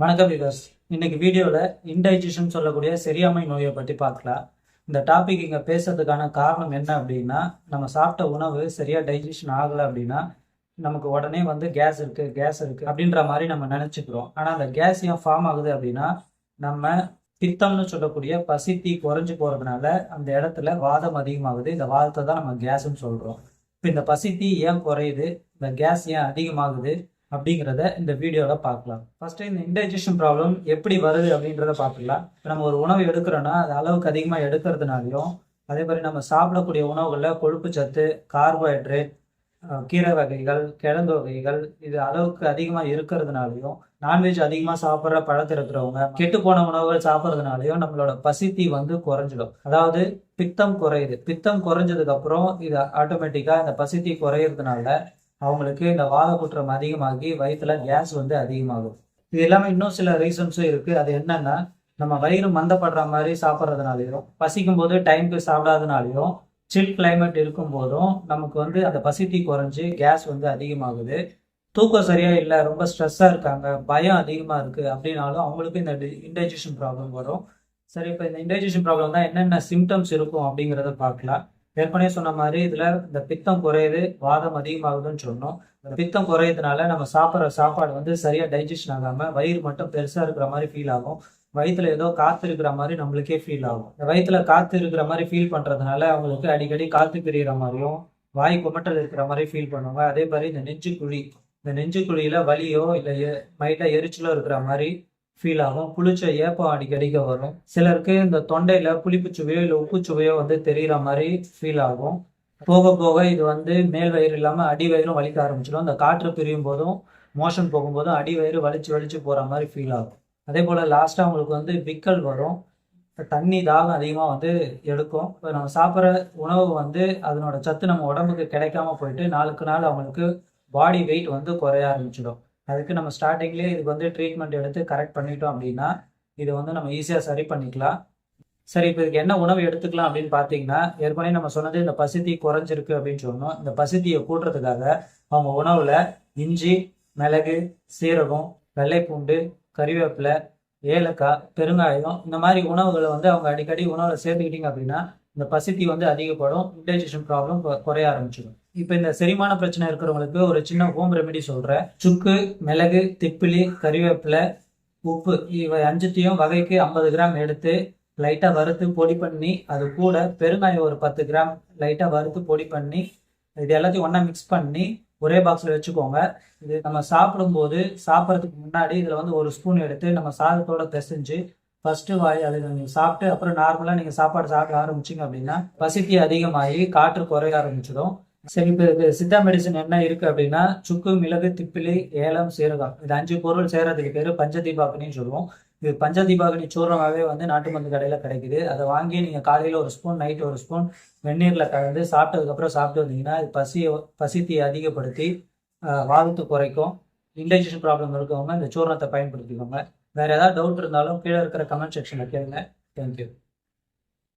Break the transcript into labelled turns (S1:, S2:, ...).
S1: வணக்கம் விகாஸ் இன்னைக்கு வீடியோவில் இன்டைஜஷன் சொல்லக்கூடிய சரியாமை நோயை பற்றி பார்க்கலாம். இந்த டாபிக் இங்கே பேசுறதுக்கான காரணம் என்ன அப்படின்னா நம்ம சாப்பிட்ட உணவு சரியாக டைஜஷன் ஆகலை அப்படின்னா நமக்கு உடனே வந்து கேஸ் இருக்குது கேஸ் இருக்குது அப்படின்ற மாதிரி நம்ம நினச்சிக்கிறோம். ஆனால் அந்த கேஸ் ஏன் ஃபார்ம் ஆகுது அப்படின்னா நம்ம பித்தம்னு சொல்லக்கூடிய பசித்தி குறைஞ்சு போகிறதுனால அந்த இடத்துல வாதம் அதிகமாகுது. இந்த வாதத்தை தான் நம்ம கேஸ்ன்னு சொல்கிறோம் இப்போ இந்த பசித்தி ஏன் குறையுது? இந்த கேஸ் ஏன் அதிகமாகுது? அப்படிங்கிறத இந்த வீடியோவில் பார்க்கலாம். ஃபஸ்ட்டு இந்த இன்டைஜஷன் ப்ராப்ளம் எப்படி வருது அப்படின்றத பார்த்துக்கலாம். இப்போ நம்ம ஒரு உணவு எடுக்கிறோன்னா அது அளவுக்கு அதிகமாக எடுக்கிறதுனாலையும் அதே மாதிரி நம்ம சாப்பிடக்கூடிய உணவுகளில் கொழுப்பு சத்து கார்போஹைட்ரேட் கீரை வகைகள் கிழங்கு வகைகள் இது அளவுக்கு அதிகமாக இருக்கிறதுனாலையும் நான்வெஜ் அதிகமாக சாப்பிட்ற பழக்கம் இருக்கிறவங்க கெட்டு போன உணவுகள் சாப்பிட்றதுனாலையும் நம்மளோட பசித்தி வந்து குறைஞ்சிடும். அதாவது பித்தம் குறையுது. பித்தம் குறைஞ்சதுக்கு அப்புறம் இது ஆட்டோமேட்டிக்காக இந்த பசித்தி குறையிறதுனால அவங்களுக்கு இந்த வாத குற்றம் அதிகமாகி வயிற்றுல கேஸ் வந்து அதிகமாகும். இது எல்லாமே இன்னும் சில ரீசன்ஸும் இருக்கு. அது என்னன்னா நம்ம வயிறு மந்தப்படுற மாதிரி சாப்பிட்றதுனாலையும் பசிக்கும் போது டைமுக்கு சாப்பிடாதனாலையும் சில் கிளைமேட் இருக்கும் போதும் நமக்கு வந்து அந்த பசித்தி குறைஞ்சு கேஸ் வந்து அதிகமாகுது. தூக்கம் சரியா இல்லை ரொம்ப ஸ்ட்ரெஸ்ஸாக இருக்காங்க பயம் அதிகமாக இருக்கு அப்படின்னாலும் அவங்களுக்கு இந்த இன்டைஜஷன் ப்ராப்ளம் வரும். சரி இப்போ இந்த இன்டைஜஷன் ப்ராப்ளம் தான் என்னென்ன சிம்டம்ஸ் இருக்கும் அப்படிங்கிறத பார்க்கலாம். ஏற்கனவே சொன்ன மாதிரி இதுல இந்த பித்தம் குறையுது வாதம் அதிகமாகுதுன்னு சொன்னோம். இந்த பித்தம் குறையதுனால நம்ம சாப்பிட்ற சாப்பாடு வந்து சரியா டைஜஷன் ஆகாம வயிறு மட்டும் பெருசா இருக்கிற மாதிரி ஃபீல் ஆகும். வயிற்றுல ஏதோ காத்து இருக்கிற மாதிரி நம்மளுக்கே ஃபீல் ஆகும். இந்த வயிற்றுல காத்து இருக்கிற மாதிரி ஃபீல் பண்றதுனால அவங்களுக்கு அடிக்கடி காத்து பிரியிற மாதிரியும் வாய் குமட்டல் இருக்கிற மாதிரி ஃபீல் பண்ணுவாங்க. அதே மாதிரி இந்த நெஞ்சு குழி இந்த நெஞ்சு குழியில வலியோ இல்லை மைட்டா எரிச்சலோ இருக்கிற மாதிரி ஃபீல் ஆகும். புளிச்ச ஏப்பம் அடிக்கடிக்க வரும். சிலருக்கு இந்த தொண்டையில் புளிப்பு சுவையோ இல்லை உப்பு சுவையோ வந்து தெரிகிற மாதிரி ஃபீல் ஆகும். போக போக இது வந்து மேல் வயிறு இல்லாமல் அடி வயிறும் வலிக்க ஆரம்பிச்சிடும். இந்த காற்று பிரியும் போதும் மோஷன் போகும்போதும் அடி வயிறு வலிச்சு வலிச்சு போகிற மாதிரி ஃபீல் ஆகும். அதே போல் லாஸ்ட்டாக அவங்களுக்கு வந்து விக்கல் வரும். தண்ணி தாகம் அதிகமாக வந்து எடுக்கும். இப்போ நம்ம சாப்பிட்ற உணவு வந்து அதனோட சத்து நம்ம உடம்புக்கு கிடைக்காம போயிட்டு நாளுக்கு நாள் அவங்களுக்கு பாடி வெயிட் வந்து குறைய ஆரம்பிச்சிடும். அதுக்கு நம்ம ஸ்டார்டிங்லேயே இதுக்கு வந்து ட்ரீட்மெண்ட் எடுத்து கரெக்ட் பண்ணிட்டோம் அப்படின்னா இதை வந்து நம்ம ஈஸியாக சரி பண்ணிக்கலாம். சரி இப்போ இதுக்கு என்ன உணவு எடுத்துக்கலாம் அப்படின்னு பார்த்தீங்கன்னா ஏற்கனவே நம்ம சொன்னது இந்த பசித்தி குறைஞ்சிருக்கு அப்படின்னு சொன்னோம். இந்த பசித்தியை கூட்டுறதுக்காக அவங்க உணவில் இஞ்சி மிளகு சீரகம் வெள்ளைப்பூண்டு கறிவேப்பிலை ஏலக்காய் பெருங்காயம் இந்த மாதிரி உணவுகளை வந்து அவங்க அடிக்கடி உணவில் சேர்த்துக்கிட்டிங்க அப்படின்னா இந்த பசித்தி வந்து அதிகப்படும் இன்டைஜஷன் ப்ராப்ளம் குறைய ஆரம்பிச்சிடும். இப்போ இந்த செரிமான பிரச்சனை இருக்கிறவங்களுக்கு ஒரு சின்ன ஹோம் ரெமெடி சொல்கிறேன் சுக்கு மிளகு திப்பிலி கறிவேப்பிலை உப்பு இவை அஞ்சுத்தையும் வகைக்கு ஐம்பது கிராம் எடுத்து லைட்டாக வறுத்து பொடி பண்ணி அது கூட பெருங்காயம் ஒரு பத்து கிராம் லைட்டாக வறுத்து பொடி பண்ணி இது எல்லாத்தையும் ஒன்றா மிக்ஸ் பண்ணி ஒரே பாக்ஸில் வச்சுக்கோங்க. இது நம்ம சாப்பிடும்போது சாப்பிட்றதுக்கு முன்னாடி இதில் வந்து ஒரு ஸ்பூன் எடுத்து நம்ம சாதத்தோட பிசைஞ்சு ஃபர்ஸ்ட் வாய் அது நீங்கள் சாப்பிட்டு அப்புறம் நார்மலாக நீங்கள் சாப்பாடு சாப்பிட ஆரம்பிச்சிங்க அப்படின்னா பசித்தி அதிகமாகி காற்று குறைய ஆரம்பிச்சிடும். சரி இப்போ இது சித்தா மெடிசன் என்ன இருக்கு அப்படின்னா சுக்கு மிளகு திப்பிலி ஏலம் சீரகம். இது அஞ்சு பொருள் சேரதுக்கு பேர் பஞ்சதீபாகனின்னு சொல்லுவோம். இது பஞ்சதீபாகனி சூரமாகவே வந்து நாட்டு மருந்து கடையில் கிடைக்குது. அதை வாங்கி நீங்கள் காலையில் ஒரு ஸ்பூன் நைட்டு ஒரு ஸ்பூன் வெந்நீரில் கலந்து சாப்பிட்டதுக்கப்புறம் சாப்பிட்டு வந்தீங்கன்னா இது பசியை பசித்தியை அதிகப்படுத்தி வாதத்தை குறைக்கும். இன்டைஜஷன் ப்ராப்ளம் இருக்கவங்க இந்த சூரணத்தை பயன்படுத்திக்கோங்க. வேற ஏதாவது டவுட் இருந்தாலும் கீழே இருக்கிற கமெண்ட் செக்ஷனில் கேளுங்க. தேங்க்யூ